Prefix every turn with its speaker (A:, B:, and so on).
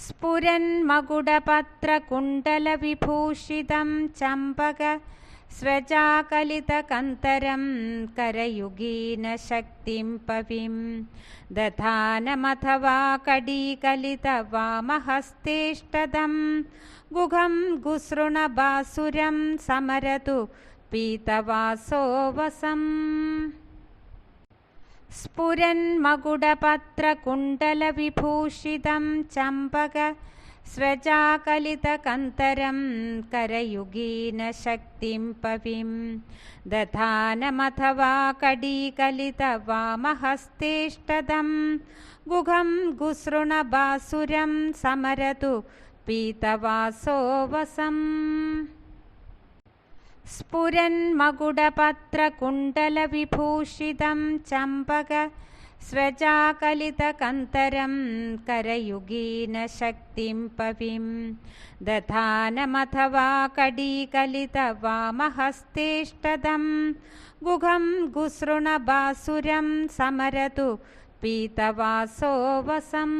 A: स्फुरन्मकुडपत्रकुण्डलविभूषितं Champak स्रजाकलितकन्तरं करयुगीनशक्तिं पविं दधानमथवा कडीकलितवामहस्तेष्टदं गुघं गुसृणबासुरं समरतु पीतवासो वसम् स्फुरन्मकुडपत्रकुण्डलविभूषितं Champak स्रजाकलितकन्तरं करयुगीनशक्तिं पविं दधानमथवा कडीकलितवामहस्तेष्टदं गुघं गुसृणबासुरं समरतु पीतवासो वसम् स्फुरन्मकुडपत्रकुण्डलविभूषितं Champak स्रजाकलितकन्तरं करयुगीनशक्तिं पविं दधानमथवा कडीकलितवामहस्तेष्टदं गुघं गुसृणबासुरं समरतु पीतवासो वसम्